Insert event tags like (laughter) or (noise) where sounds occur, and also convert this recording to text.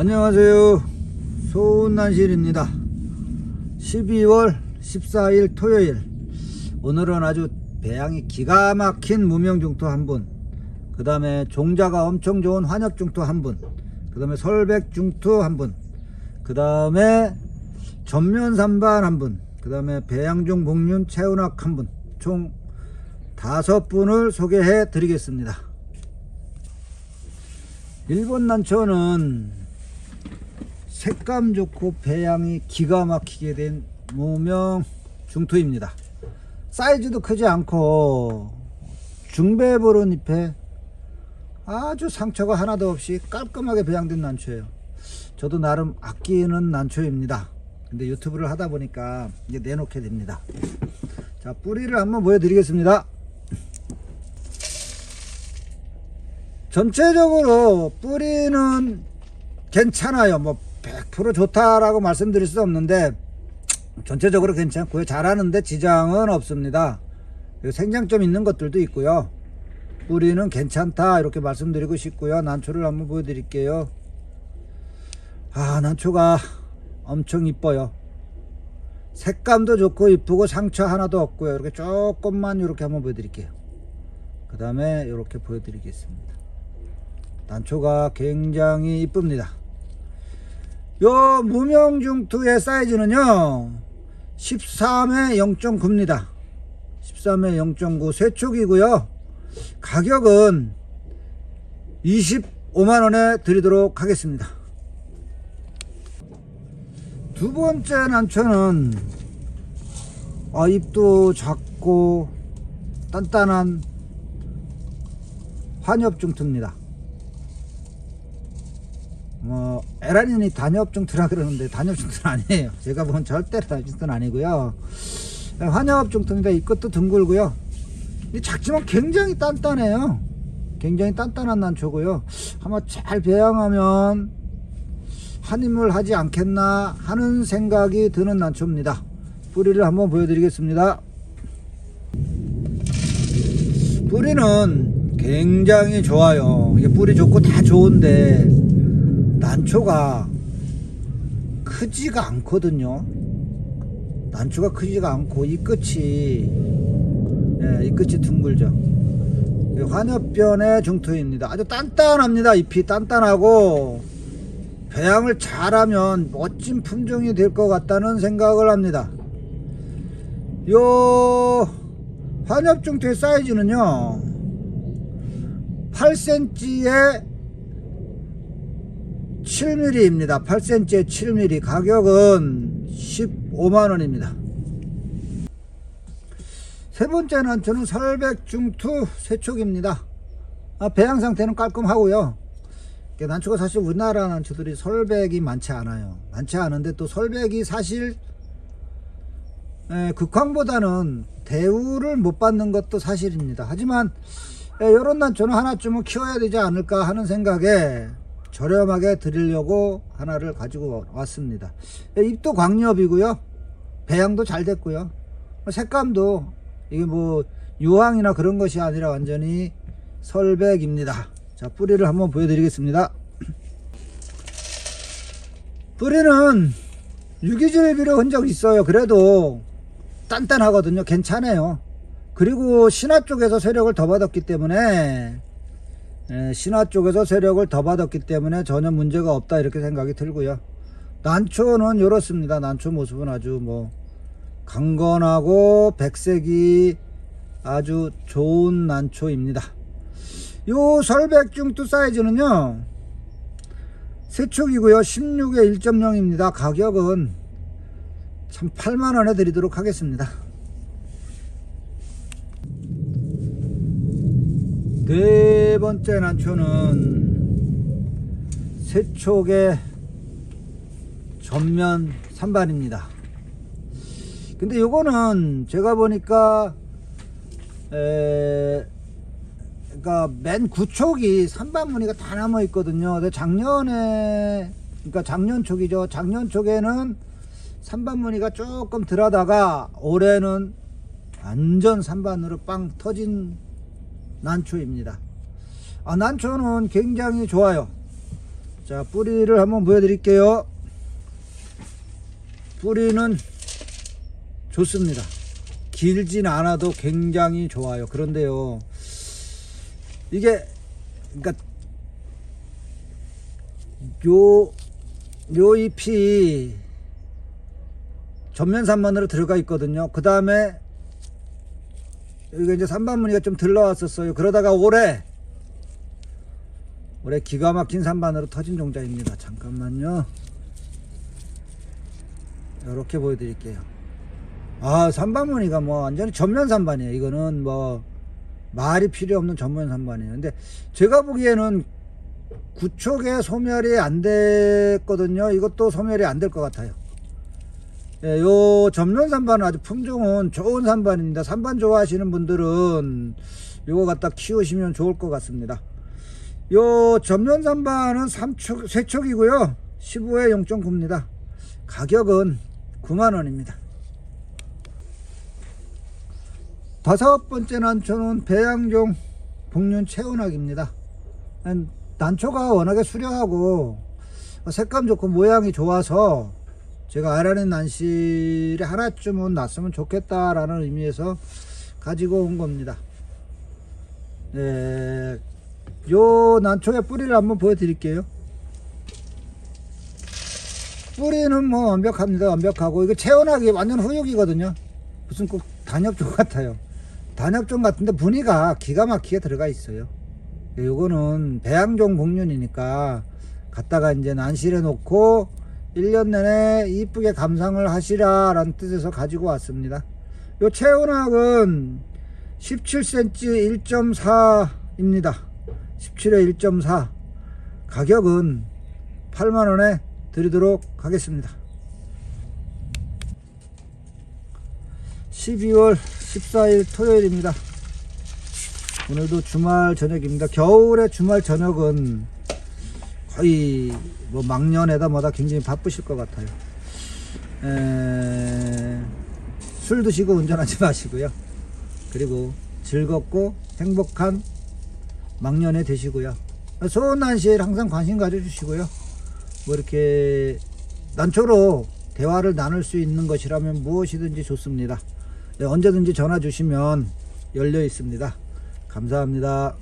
안녕하세요. 소운난실입니다. 12월 14일 토요일. 오늘은 아주 배양이 기가 막힌 무명중투 한 분. 그 다음에 종자가 엄청 좋은 환엽중투 한 분. 그 다음에 설백중투 한 분. 그 다음에 전면산반 한 분. 그 다음에 배양중 복륜 채운학 한 분. 총 다섯 분을 소개해 드리겠습니다. 일본 난초는 색감 좋고 배양이 기가 막히게 된 무명 중투입니다. 사이즈도 크지 않고 중배보른 잎에 아주 상처가 하나도 없이 깔끔하게 배양된 난초예요. 저도 나름 아끼는 난초입니다. 근데 유튜브를 하다 보니까 이제 내놓게 됩니다. 자, 뿌리를 한번 보여드리겠습니다. 전체적으로 뿌리는 괜찮아요. 뭐 100% 좋다라고 말씀드릴 수 없는데 전체적으로 괜찮고요. 잘하는데 지장은 없습니다. 생장점 있는 것들도 있고요. 뿌리는 괜찮다 이렇게 말씀드리고 싶고요. 난초를 한번 보여드릴게요. 아 난초가 엄청 이뻐요. 색감도 좋고 이쁘고 상처 하나도 없고요. 이렇게 조금만 이렇게 한번 보여드릴게요. 그 다음에 이렇게 보여드리겠습니다. 난초가 굉장히 이쁩니다. 요 무명중투의 사이즈는요 13에 0.9입니다. 13에 0.9 쇠촉이고요. 가격은 25만원에 드리도록 하겠습니다. 두 번째 난초는 아, 잎도 작고 단단한 환엽중투입니다 뭐 에라닌이 단엽중 투라 그러는데 단엽중투는 아니에요. 제가 본 절대 단엽중투는 아니고요. 환엽중투입니다. 이것도 둥글고요. 이 작지만 굉장히 단단해요. 굉장히 단단한 난초고요. 아마 잘 배양하면 한입을 하지 않겠나 하는 생각이 드는 난초입니다. 뿌리를 한번 보여드리겠습니다. 뿌리는 굉장히 좋아요. 뿌리 좋고 다 좋은데 난초가 크지가 않거든요. 난초가 크지가 않고 이 끝이 예, 이 끝이 둥글죠. 환엽변의 중투입니다. 아주 단단합니다. 잎이 단단하고 배양을 잘하면 멋진 품종이 될 것 같다는 생각을 합니다. 요 환엽중투의 사이즈는요 8cm에 7mm입니다. 8cm에 7mm 가격은 15만원입니다. 세 번째 난초는 설백 중투 세촉입니다. 아, 배양 상태는 깔끔하고요. 난초가 사실 우리나라 난초들이 설백이 많지 않아요. 많지 않은데 또 설백이 사실 에, 극황보다는 대우를 못 받는 것도 사실입니다. 하지만 이런 난초는 하나쯤은 키워야 되지 않을까 하는 생각에 저렴하게 드리려고 하나를 가지고 왔습니다. 잎도 광엽이고요. 배양도 잘 됐고요. 색감도 이게 뭐 유황이나 그런 것이 아니라 완전히 설백입니다. 자, 뿌리를 한번 보여드리겠습니다. 뿌리는 유기질 비료 흔적 있어요. 그래도 단단하거든요. 괜찮아요. 그리고 신화 쪽에서 세력을 더 받았기 때문에 예, 신화 쪽에서 세력을 더 받았기 때문에 전혀 문제가 없다 이렇게 생각이 들고요. 난초는 이렇습니다. 난초 모습은 아주 뭐 강건하고 백색이 아주 좋은 난초입니다. 요 설백중투 사이즈는요. 세축이고요. 16에 1.0입니다. 가격은 참 8만원에 드리도록 하겠습니다. 네 번째 난초는 세촉의 전면 산반입니다. 근데 요거는 제가 보니까 에 그러니까 맨 구촉이 산반 무늬가 다 남아 있거든요. 근데 작년에 그러니까 작년 촉이죠. 작년 촉에는 산반 무늬가 조금 들어다가 올해는 완전 산반으로 빵 터진 난초입니다. 아, 난초는 굉장히 좋아요. 자, 뿌리를 한번 보여드릴게요. 뿌리는 좋습니다. 길진 않아도 굉장히 좋아요. 그런데요, 이게, 그러니까, 요, 요 잎이 전면 산만으로 들어가 있거든요. 그 다음에, 여기가 이제 산반무늬가 좀 들러왔었어요. 그러다가 올해, 올해 기가 막힌 산반으로 터진 종자입니다. 잠깐만요. 이렇게 보여드릴게요. 아, 산반무늬가 뭐 완전히 전면 산반이에요. 이거는 뭐 말이 필요 없는 전면 산반이에요. 근데 제가 보기에는 구촉에 소멸이 안 됐거든요. 이것도 소멸이 안 될 것 같아요. 예, 요 전면 산반은 아주 품종은 좋은 산반입니다. 산반 좋아하시는 분들은 요거 갖다 키우시면 좋을 것 같습니다. 요 전면 산반은 3촉, 3촉이고요. 15에 0.9입니다. 가격은 9만원입니다. 다섯 번째 난초는 배양종 복륜 채운학입니다. 난초가 워낙에 수려하고 색감 좋고 모양이 좋아서 제가 아라는 난실에 하나쯤은 났으면 좋겠다라는 의미에서 가지고 온 겁니다. 네, 요 난초의 뿌리를 한번 보여드릴게요. 뿌리는 뭐 완벽합니다. 완벽하고 이거 채원하기 완전 후육이거든요. 무슨 꼭 단엽종 같아요. 단엽종 같은데 무늬가 기가 막히게 들어가 있어요. 예, 요거는 배양종 복륜이니까 갖다가 이제 난실에 놓고 1년 내내 이쁘게 감상을 하시라 라는 뜻에서 가지고 왔습니다. 요 채원학은 17cm 1.4 입니다. 17에 1.4 가격은 8만원에 드리도록 하겠습니다 12월 14일 토요일입니다 오늘도 주말 저녁입니다 겨울의 주말 저녁은 거의 뭐 막년에다 뭐다 굉장히 바쁘실 것 같아요 에... 술 드시고 운전하지 (laughs) 마시고요 그리고 즐겁고 행복한 막년에 되시고요. 소원 난시에 항상 관심 가져주시고요. 뭐 이렇게 난초로 대화를 나눌 수 있는 것이라면 무엇이든지 좋습니다. 네, 언제든지 전화 주시면 열려 있습니다. 감사합니다.